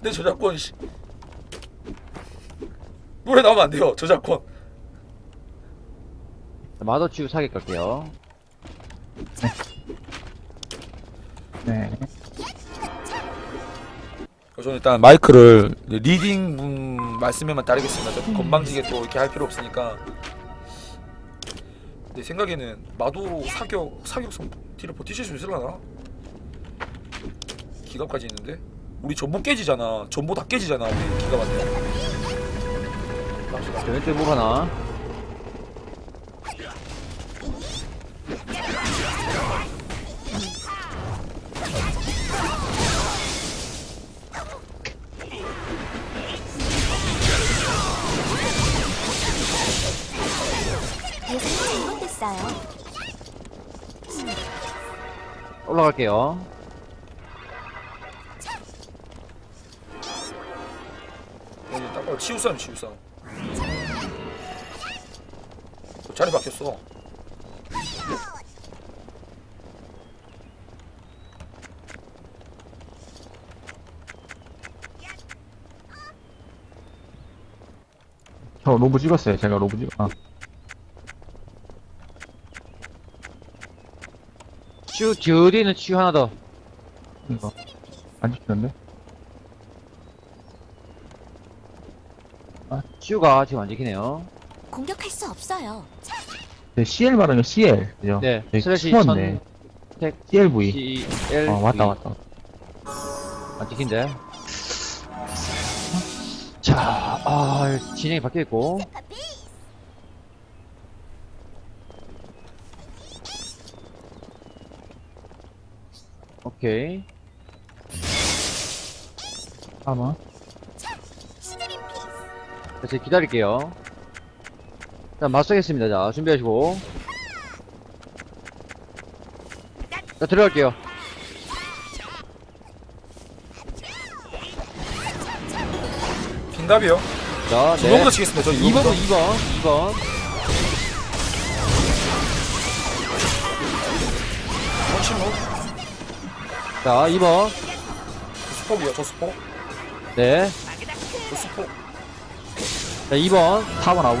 내 저작권 씨. 노래 나오면 안 돼요. 저작권. 자, 마더치우 사격 갈게요. 네. 저는 일단 마이크를 리딩 분 말씀에만 따르겠습니다. 저 건방지게 또 이렇게 할 필요 없으니까. 내 생각에는 마도 사격 사격성 딜을 버티실 수 있을라나? 기갑까지 있는데 우리 전부 깨지잖아. 전부 다 깨지잖아. 우리 기갑한테. 갑시다. 자, 왼쪽에 뭐 하나. 올라갈게요. 봐도 치우싸움 치우싸움. 자리 바뀌었어. 저 로브 찍었어요. 제가 로브 찍, 아, 치우, 뒤에 있는 치우 하나 더. 이거. 안 찍혔는데? 치우가 지금 안 지키네요. 공격할 수 없어요. 네, CL 말하면 CL. 그죠? 네, 여기 슬래시 숨었네. CLV. C, L, 어, 왔다. 왔다. 안 찍힌대. 자, 아, 진행이 바뀌어있고. 오케이. 아마. 자, 제가 기다릴게요. 자, 맞서겠습니다. 자, 준비하시고. 자, 들어갈게요. 빈답이요. 자, 네. 이거부터 치겠습니다. 저 2번, 이거부터. 2번, 2번. 원심로 자, 2번. 스폭이요. 저 스폭. 네. 저 스폭. 자, 2번. 4번 아웃.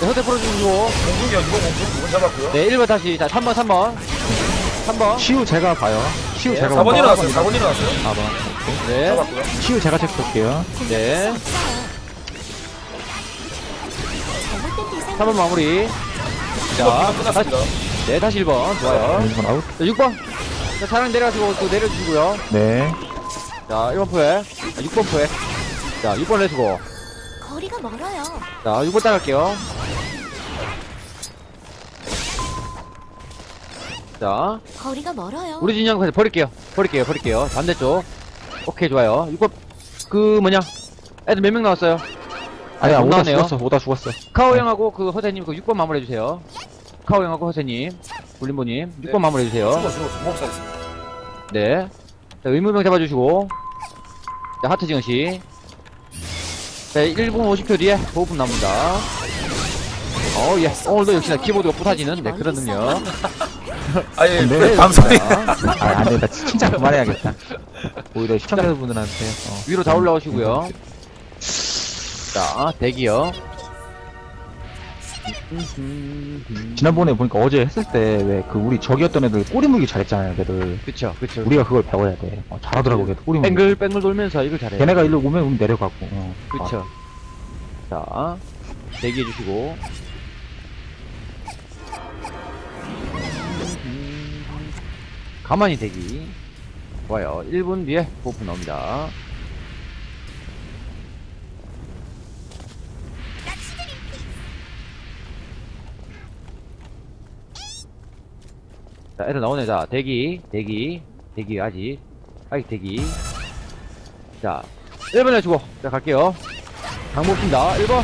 네, 호텔 풀어주시고. 공중이요. 이거 공중. 이건 잡았고요. 네, 1번 다시. 자, 3번, 3번. 3번. 치우 제가 봐요. 치우 네, 제가 4번 봐요. 일어났어요. 4번 일어났어요. 4번. 네. 잡았고요. 치우 제가 체크할게요. 네. 없어요. 잘못된 대상 3번 마무리. 자, 이거 끝났습니다. 네, 다시 1번. 좋아요. 1번 아웃. 자, 6번. 자, 차량 내려가시고 또 내려주시고요. 네. 자, 1번 포획. 자, 6번 포획. 자, 6번 내주고. 거리가 멀어요. 자, 6번 따갈게요. 자, 거리가 멀어요. 우리 진영까지 버릴게요. 버릴게요, 버릴게요. 반대쪽. 오케이, 좋아요. 6번, 그, 뭐냐. 애들 몇 명 나왔어요? 아니야, 못 오다 나왔네요. 죽었어. 오다 죽었어. 카오 네. 형하고 그 허세님 그 6번 마무리해주세요. 카오 형하고 허세님, 울림보님, 6번 네. 마무리해주세요. 죽어 죽어 목사 있습니다. 네. 자, 의무병 잡아주시고. 자, 하트 지원씨. 자, 1분 50초 뒤에 보호품 나옵니다. 어, 예. 오늘도 역시나 키보드가 부타지는, 네, 그런 능력. 아예 그 방송에 자, 아, 안 되겠다. 칭찬 그만해야겠다. 오히려 시청자분들한테. 어. 위로 다 올라오시고요. 자, 대기요. 지난번에 보니까 어제 했을 때 왜 그 우리 적이었던 애들 꼬리 물기 잘했잖아요, 걔들. 그쵸, 그쵸. 우리가 그걸 배워야 돼. 어, 잘하더라고, 걔들 꼬리 물기. 뱅글뱅글 돌면서 이걸 잘해요. 걔네가 일로 오면 우리 내려가고. 어. 그쵸. 자, 대기해주시고. 가만히 대기. 좋아요. 1분 뒤에 보프 나옵니다. 자, 애들 나오네. 자, 대기, 대기, 대기, 아직. 아직 대기. 자, 1번 해주고. 자, 갈게요. 1번.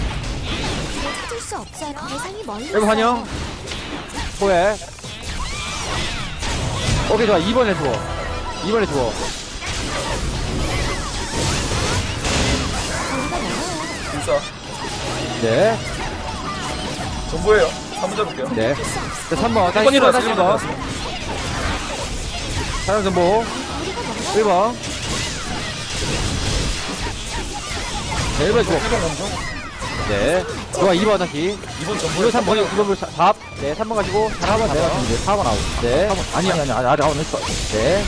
없어요. 대상이 멀리 1번 환영. 호에. 오케이, 좋아. 2번 해주고. 2번 해주고. 불사 네. 전부예요. 한번 잡을게요. 네. 자, 3번. 다시 1번 1번, 일어났어요. 다시 1번 1번. 일어났어요. 거리가 멀어요. 1번. 네, 1번 주고. 1번 공중. 네. 좋아, 2번 다시. 2번 전부. 이거 3번, 2번 4, 네, 3번 가지고. 4번 내가 지금 이제 4번 아웃. 네. 4번, 아니, 아니, 아니, 아직 아웃 했어. 네.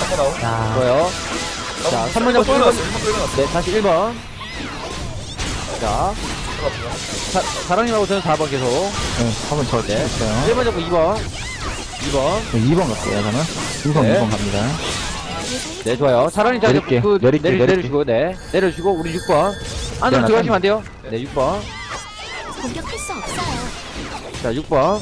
3번 아웃. 야, 좋아요. 자, 3번 잡고 1번 1번. 나왔어. 1번 끌고 나왔어. 네, 다시 1번. 자, 사, 사랑님하고 저는 4번 계속. 네, 4번 저 네. 찍었어요. 1번 잡고 2번. 2번. 네, 2번 갈게요, 저는. 우선 네. 2번 갑니다. 네, 좋아요. 사랑님 자, 내릴게, 그, 내릴게, 내리, 내릴게. 내려주고, 네. 내려주고, 우리 6번. 안으로 네, 들어가시면 안 돼요. 네, 6번. 공격할 수 없어요. 자, 6번.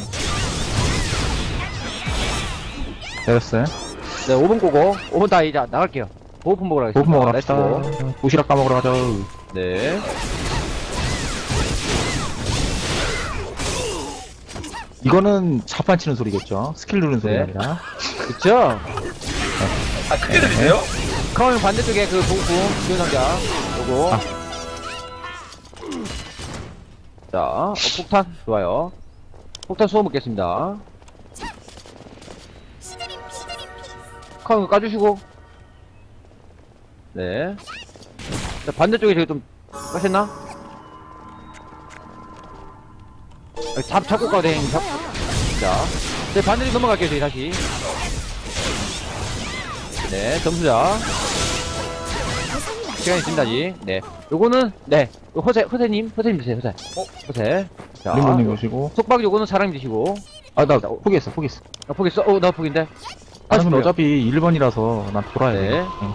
내렸어요. 네, 5번 꼬고. 5번 다 이제 나갈게요. 보호품 먹으러 가겠습니다. 오픈 먹으러 갑시다. 렛츠고. 도시락 까먹으러 가자. 네. 이거는 자판 치는 소리겠죠? 스킬 누르는 소리가 네. 아니라. 그쵸? 아, 크게 들리세요? 카운 반대쪽에 그 보호품, 지원 상자. 요거. 아. 자, 어, 폭탄. 좋아요. 폭탄 쏘아 먹겠습니다. 카운 까주시고. 네. 자, 반대쪽에 저기 좀, 까셨나? 잡, 잡고 돼, 잡. 자, 네, 반대로 넘어갈게요, 저희 다시. 네, 점수자. 시간이 있습니다지. 네. 요거는, 네. 요 허세, 허세님, 허세님 드세요, 허세. 어? 허세. 자. 림보님 오시고. 속박 요거는 사랑님 드시고. 아, 나 포기했어, 포기했어. 나 포기했어? 어, 나 포기인데. 아, 근데 아쉽네요. 어차피 1번이라서 난 돌아야 돼. 네. 응.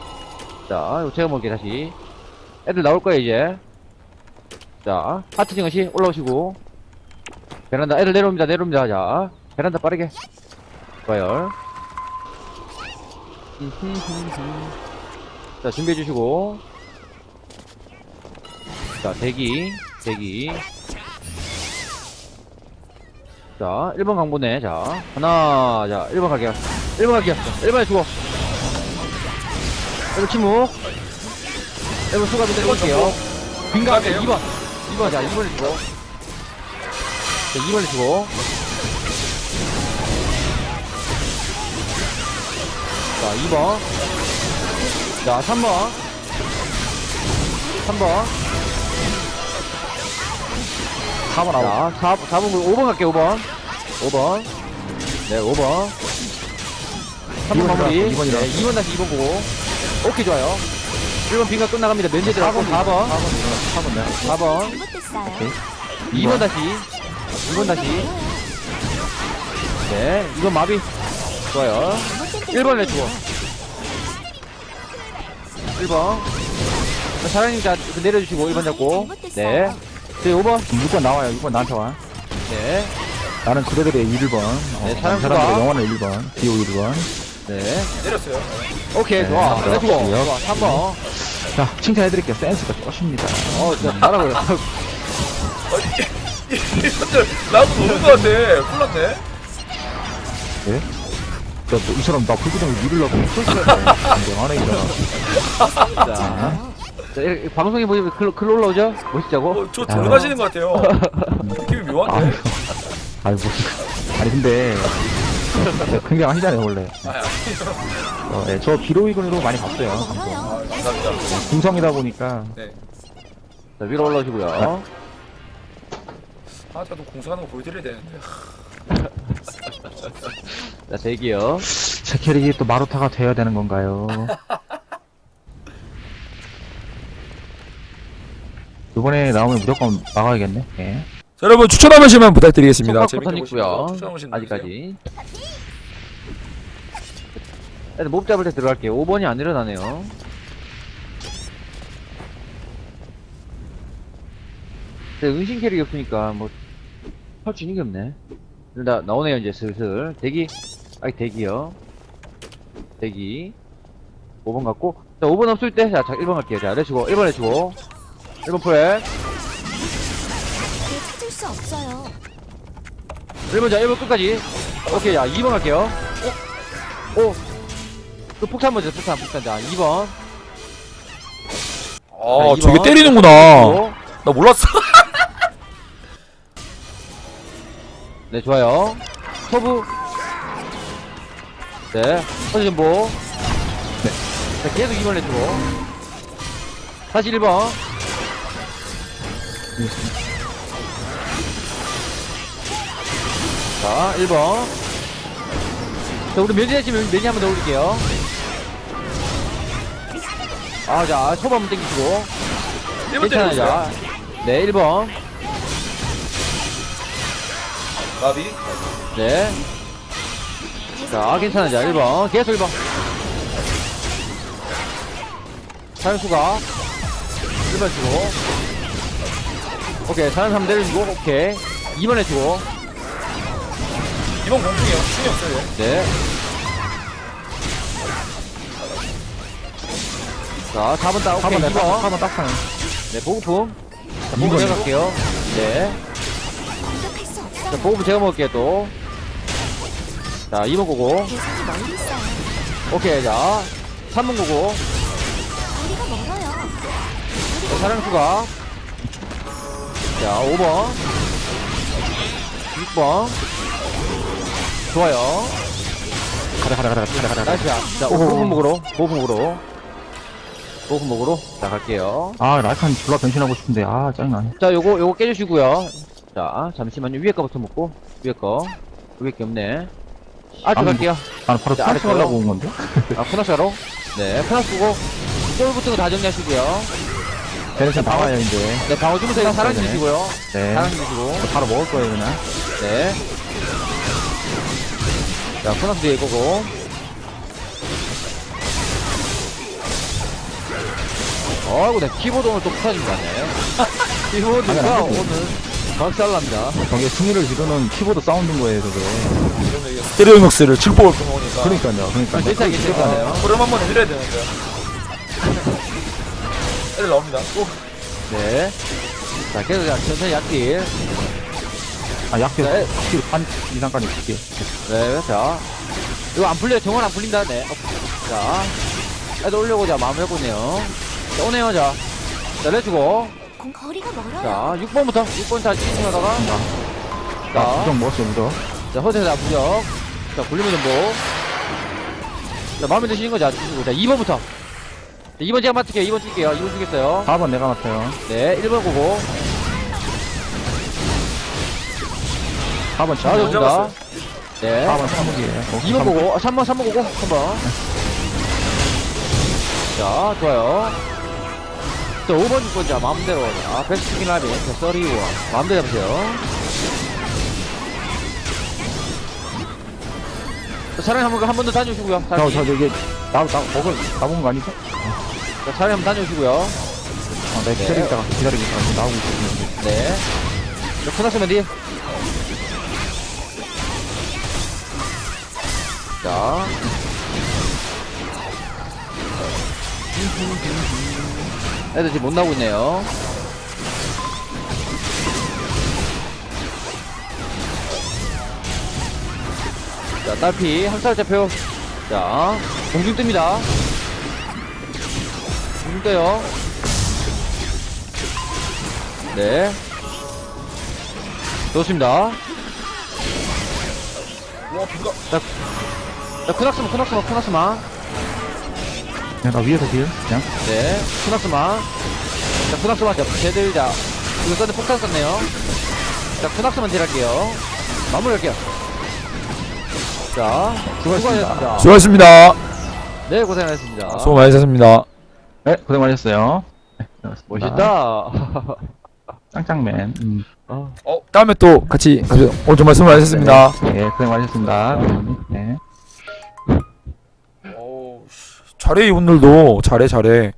자, 요 제가 먹을게, 다시. 애들 나올 거예요, 이제. 자, 하트 징어시 올라오시고. 베란다, 애들 내려옵니다, 내려옵니다. 자, 베란다 빠르게. 좋아요. 자, 준비해 주시고. 자, 대기, 대기. 자, 1번 강보네. 자, 하나, 자, 1번 갈게요. 1번 갈게요. 1번에 주고. 1번 침묵. 1번 수갑 때릴게요. 빈가 앞에 2번. 2번, 자, 2번에 주고. 자, 2번에 주고. 자, 2번. 자, 3번. 3번. 4번 아웃. 자, 4, 4번, 5번 갈게요, 5번. 5번. 네, 5번. 3번 이번 마무리. 일어났어, 이번 네, 일어났어. 2번 다시 2번 보고. 오케이, 좋아요. 1번 빈가 끝나갑니다. 면제 들어가고 4번. 4번 내가. 4번. 잘못됐어요. 오케이. 2번 다시. 2번 다시. 멀어요. 네, 2번 마비. 좋아요. 잘못된 1번 대상이에요. 내주고. 1번. 자, 사장님, 자, 그 내려주시고, 1번 잡고. 네. 저희 5번. 6번 나와요. 6번 나한테 와. 네. 나는 그대들의 1번. 네, 어, 사람 사람들의 수가. 영원의 1번. 디오 1번. 네. 내렸어요. 오케이, 네, 좋아. 삼번. 좋고요. 좋아, 3번. 자, 칭찬해드릴게요. 센스가 쪼십니다. 어, 진짜 잘하고요. 이분들 나도 모르는 것 같아. 풀났네. 예? 저, 이 사람 나 불구덩이 밀으려고 쏠쏠해. 안에 있잖아. 자. 자, 이렇게 방송에 보시면 글, 글 올라오죠? 멋있자고? 어, 저 들어가시는 것 같아요. 느낌이 묘한데. 아유, 아유, 뭐. 아니, 근데. 굉장하시잖아요, 원래. 아, 아니, 어, 네, 저 비로이근으로 많이 봤어요. 아, 감사합니다. 중성이다 보니까. 네. 자, 위로 올라오시고요. 아, 저도 공수하는 거 보여드려야 되는데. 자, 대기요. 제 캐릭이 또 마루타가 돼야 되는 건가요? 이번에 나오면 무조건 막아야겠네. 예. 자, 여러분 추천 한 번씩만 부탁드리겠습니다. 속박 버튼 있고요. 추천 한 번씩 누르세요. 아직까지. 일단 몹 잡을 때 들어갈게요. 5번이 안 일어나네요. 근데 은신 캐릭이 없으니까 뭐 할 수 있는 게 없네. 일단 나오네요 이제 슬슬 대기 아직 대기요. 대기 5번 갖고 자 5번 없을 때자 1번 갈게요. 자 내주고 1번 내주고 1번 프레 길 찾을 수 없어요. 1번 자 1번 끝까지 오케이 자 2번 갈게요 오! 그 폭탄 먼저 폭탄 폭탄 자 2번 아, 자, 저게 이번. 때리는구나. 오. 나 몰랐어. 네 좋아요 서부 네 서지전보 네. 자 계속 2번 내주고 다시 1번 자, 1번. 자, 우리 면제 지금 면제 한번 더 올릴게요. 아, 자, 초반 한번 땡기시고. 1번 괜찮아요, 때려주세요. 자. 네, 1번. 나비. 네. 자, 괜찮아요, 자, 1번. 계속 1번. 사연수가 1번 주고. 오케이, 사연 3 내려주고, 오케이. 2번 해주고. 2번 공중이요. 충이 없어요. 네. 자, 4번 따, 오케이, 4번 2번. 딱, 4번 딱 하네. 네, 보급품. 자, 보급 이번이요? 제가 갈게요. 네. 자. 보급 제가 먹을게요, 또. 자, 2번 고고. 오케이, 자. 3번 고고. 자, 사랑수가. 자, 5번. 6번. 좋아요. 가자, 가자, 가자, 가자, 가자. 가자. 나이스. 자, 오호. 보급 먹으러. 보급 먹으러. 보급 먹으러. 자, 갈게요. 아, 라이칸 졸라 변신하고 싶은데, 아, 짜증나네. 자, 요거, 요거 깨주시고요. 자, 잠시만요. 위에 거부터 먹고. 위에 거. 위에 게 없네. 아주 아니, 갈게요. 나는 바로 자, 플러스 아래 하려고 거요? 온 건데? 아, 코너스로. 네, 코너스 고쫄 붙은 거다 정리하시고요. 베네션 나와요, 이제. 네, 방어 주면서 이거 사랑 되네. 주시고요. 네. 사랑 주시고. 바로 먹을 거예요, 그냥. 네. 자, 코너스 뒤에 거고. 어이구, 내 키보드 오늘 또 부서진 거 같네. 키보드가 아니, 아니, 오늘 박살납니다. 저게 승리를 이루는 키보드 사운드인 거예요, 저게. 스테레오 녹스를 칠복을 끊어오니까. 그러니까요, 그러니까. 괜찮아, 괜찮아요. 그럼 한번 해드려야 되는데. 애들 나옵니다. 오. 네. 자, 계속 자, 천천히 약길. 아, 약해. 네. 확실히 반 이상까지 줄게. 네, 자. 이거 안 풀려요. 정원 안 풀린다. 네. 어, 자. 애들 올려고 자, 마음 해보네요. 자, 오네요. 자. 자, 내주고. 공 거리가 멀어요. 자, 6번부터. 6번 자, 찌르다가. 아, 자, 부정 먹었어요, 무적. 자, 허세자 부적. 자, 굴리면 전보. 자, 마음에 드시는 거 자, 주시고. 자, 2번부터. 자, 2번 제가 맡을게요. 2번 줄게요. 2번 주겠어요. 4번 내가 맡아요. 네, 1번 고고. 4번 자, 친구. 좋습니다. 네. 4번 참묵이에요. 2번 보고, 아, 3번, 3번 보고, 3번. 자, 좋아요. 자, 5번, 6번, 자, 마음대로. 자, 베스트 스킨 라빈, 자, 써리원. 마음대로 잡으세요. 자, 차량이 한 번, 한 번 더 다녀오시고요. 저, 다시. 저, 이게, 나, 나, 먹을, 나본 거 아니죠? 자, 차량이 한번 다녀오시고요. 어, 내 네. 기다리다가, 있다가 나오고 있었는데. 네. 자, 끝났으면 뒤. 자. 애들 지금 못 나오고 있네요. 자, 딸피, 한살 잡혀. 자, 공중 뜹니다. 공중 떠요. 네. 좋습니다. 와, 비가. 자, 크낙스마, 크낙스마, 크낙스마. 그냥 나 위에서 딜, 그냥. 네, 크낙스마. 자, 크낙스마, 자, 쟤들, 자, 이거 썼는데 폭탄 썼네요. 자, 크낙스만 딜할게요. 마무리할게요. 자, 수고하셨습니다. 수고하셨습니다. 네, 고생하셨습니다. 수고 많으셨습니다. 네, 고생 많으셨어요. 네, 고생하셨습니다. 멋있다. 짱짱맨. 음. 어, 어, 다음에 또 같이 가죠. 오늘 정말 수고 많으셨습니다. 네, 고생 많으셨습니다. 네. 잘해, 오늘도. 잘해, 잘해.